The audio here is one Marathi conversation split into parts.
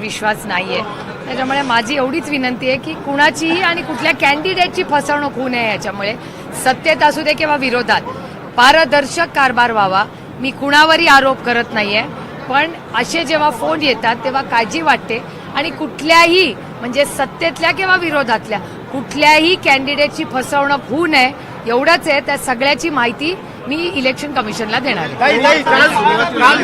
विश्वास नाहीये. त्याच्यामुळे माझी एवढीच विनंती आहे की कुणाचीही आणि कुठल्या कॅन्डिडेटची फसवणूक होऊ नये याच्यामुळे. सत्तेत असू दे किंवा विरोधात पारदर्शक कारभार व्हावा. मी कुणावरही आरोप करत नाहीये. पण असे जेव्हा फोन येतात तेव्हा काळजी वाटते. आणि कुठल्याही म्हणजे सत्तेतल्या किंवा विरोधातल्या कुठल्याही कॅन्डिडेटची फसवणूक होऊ नये. एवढंच आहे. त्या सगळ्याची माहिती मी इलेक्शन कमिशनला देणार आहे. काल काल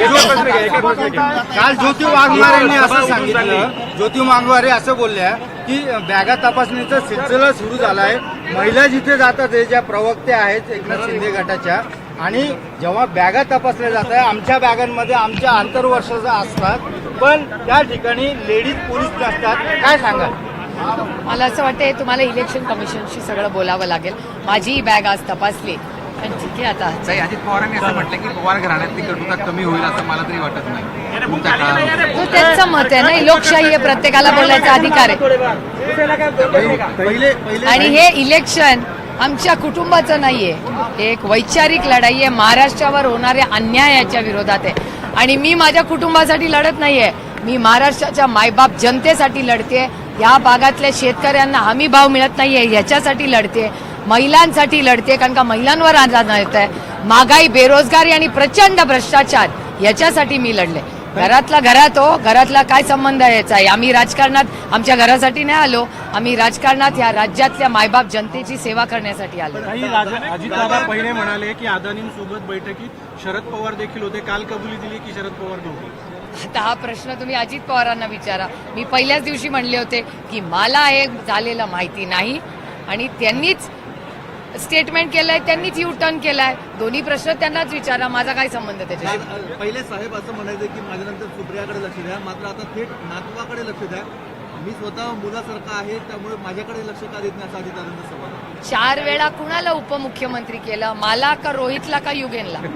काल ज्योती वाघमारे यांनी असं सांगितलं ज्योती वाघमारे असं बोलल्या की बॅगा तपासणीचा सिलसिला सुरू झाला आहे महिला जिथे जातात हे ज्या प्रवक्ते आहेत एकनाथ शिंदे गटाच्या आणि जेव्हा बॅगा तपासल्या जात आहे आमच्या बॅगांमध्ये आमच्या आंतरवर्षाचा असतात. पण त्या ठिकाणी लेडीज पोलीस नसतात. काय सांगाल? मला असं वाटतं तुम्हाला इलेक्शन कमिशनशी सगळं बोलावं लागेल. माझी बॅग आज तपासली. पण ठीक आहे आता. ताई अजित पवारांनी असं म्हटलं की पवार घराण्यातली कटुता कमी होईल असं मला तरी वाटत नाही. तो त्यांचं मत आहे ना. ही लोकशाही आहे प्रत्येकाला बोलायचा अधिकार आहे. पहिले पहिले आणि हे इलेक्शन आमच्या कुटुंबाचं नाहीये. हे एक वैचारिक लढाई आहे. महाराष्ट्रावर होणाऱ्या अन्यायाच्या विरोधात आहे. आणि मी माझ्या कुटुंबासाठी लढत नाहीये. मी महाराष्ट्राच्या मायबाप जनतेसाठी लढते या भागातल्या शेतकऱ्यांना हमी भाव मिळत नाहीये. याच्यासाठी लढते महिलांसाठी लढते कारण का महिलांवर आंदोलन येत आहे. महागाई बेरोजगारी आणि प्रचंड भ्रष्टाचार याच्यासाठी मी लढले. घरातला घरात हो घरातला काय संबंध आहे याचा? आम्ही राजकारणात आमच्या घरासाठी नाही आलो. आम्ही राजकारणात या राज्यातल्या मायबाप जनतेची सेवा करण्यासाठी आलो. अजितदादा पहिले म्हणाले की अदानींसोबत बैठकीत शरद पवार देखील होते. काल कबुली दिली की शरद पवार नव्हते आता हा प्रश्न तुम्ही अजित पवारांना विचारा. मी पहिल्याच दिवशी म्हणले होते की मला हे झालेलं माहिती नाही. आणि त्यांनीच स्टेटमेंट केलंय त्यांनीच यू टर्न केलाय. दोन्ही प्रश्न त्यांनाच विचारा माझा काय संबंध त्याच्याशी? पहिले साहेब असं म्हणायचं की माझ्यानंतर सुप्रियाकडे लक्ष द्या मात्र आता थेट नातवाकडे लक्ष द्या. मी स्वतः मुलासारखा आहे त्यामुळे माझ्याकडे लक्ष का देत नाही असं अजितदादांचा सवाल आहे. चार वेळा कुणाला उपमुख्यमंत्री केलं मला का रोहितला का युगेनला?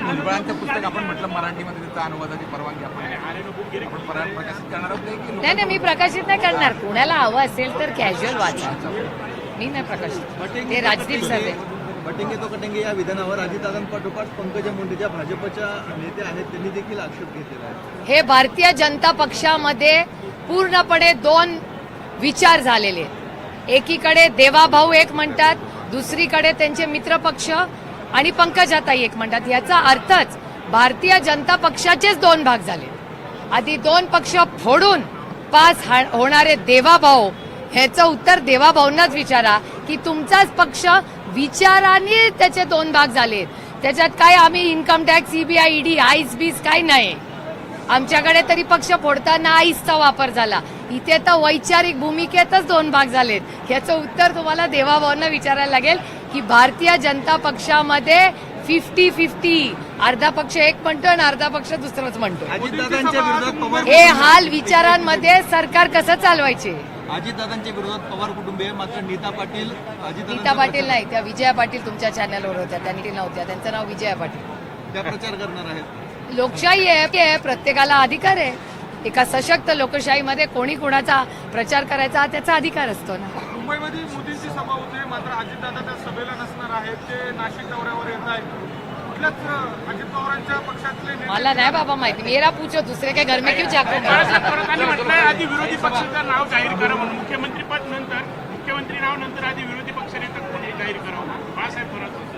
भुजबळांचं पुस्तक आपण म्हटलं मराठीमध्ये त्याचा अनुवादाची परवानगी आपण आपण परा- प्रकाशित करणार आहोत की लोक- नाही नाही मी प्रकाशित नाही करणार. कुणाला हवं असेल तर कॅज्युअल वाचा. मी नाही प्रकाशित. ते राजदीप सर्वे बटेंगे तो कटेंगे या विधानावर अजितदादांपाठोपाठ पंकजा मुंडे ज्या भाजपच्या नेते आहेत त्यांनी देखील आक्षेप घेतलेला आहे. हे भारतीय जनता पक्षामध्ये पूर्णपणे दोन विचार झालेले एकीकडे देवाभाऊ एक म्हणतात दुसरीकडे त्यांचे मित्रपक्ष आणि पंकजाताई एक म्हणतात. याचा अर्थच भारतीय जनता पक्षाचेच दोन भाग झाले. आधी दोन पक्ष फोडून पास होणारे देवाभाऊ ह्याचं उत्तर देवाभाऊंनाच विचारा की तुमचाच पक्ष विचाराने त्याचे दोन भाग झालेत. त्याच्यात काय आम्ही इन्कम टॅक्स सीबीआय ईडी आईस बीस काय नाही. आमच्याकडे तरी पक्ष फोडताना आईसचा वापर झाला. इथे तर वैचारिक भूमिकेतच दोन भाग झालेत. याचं उत्तर तुम्हाला देवाभावांना विचारायला लागेल की भारतीय जनता पक्षामध्ये फिफ्टी फिफ्टी अर्धा पक्ष एक म्हणतो आणि अर्धा पक्ष दुसरंच म्हणतो हे हाल विचारांमध्ये सरकार कसं चालवायचे? अजितदादांच्या विरोधात पवार कुटुंबीय मात्र नीता पाटील नीता पाटील नाही त्या विजया पाटील तुमच्या चॅनलवर होत्या त्या नीती नव्हत्या त्यांचं नाव विजया पाटील. त्या प्रचार करणार आहेत. लोकशाही आहे प्रत्येकाला अधिकार आहे. एका सशक्त लोकशाहीमध्ये कोणी कुणाचा प्रचार करायचा हा त्याचा अधिकार असतो ना. मुंबईमध्ये मोदींची सभा होते मात्र अजितदादा त्या सभेला नसणार आहेत ते नाशिक दौऱ्यावर येत आहेत. नेते मला नाही बाबा माहिती. मेरा पूछो दुसरे के घर में क्यों जाको म्हटलंय आधी विरोधी पक्षाचं नाव जाहीर करा म्हणून. मुख्यमंत्री पद नंतर मुख्यमंत्री नाव नंतर आधी विरोधी पक्षनेता कोणी जाहीर करावं? बाळासाहेब थोरात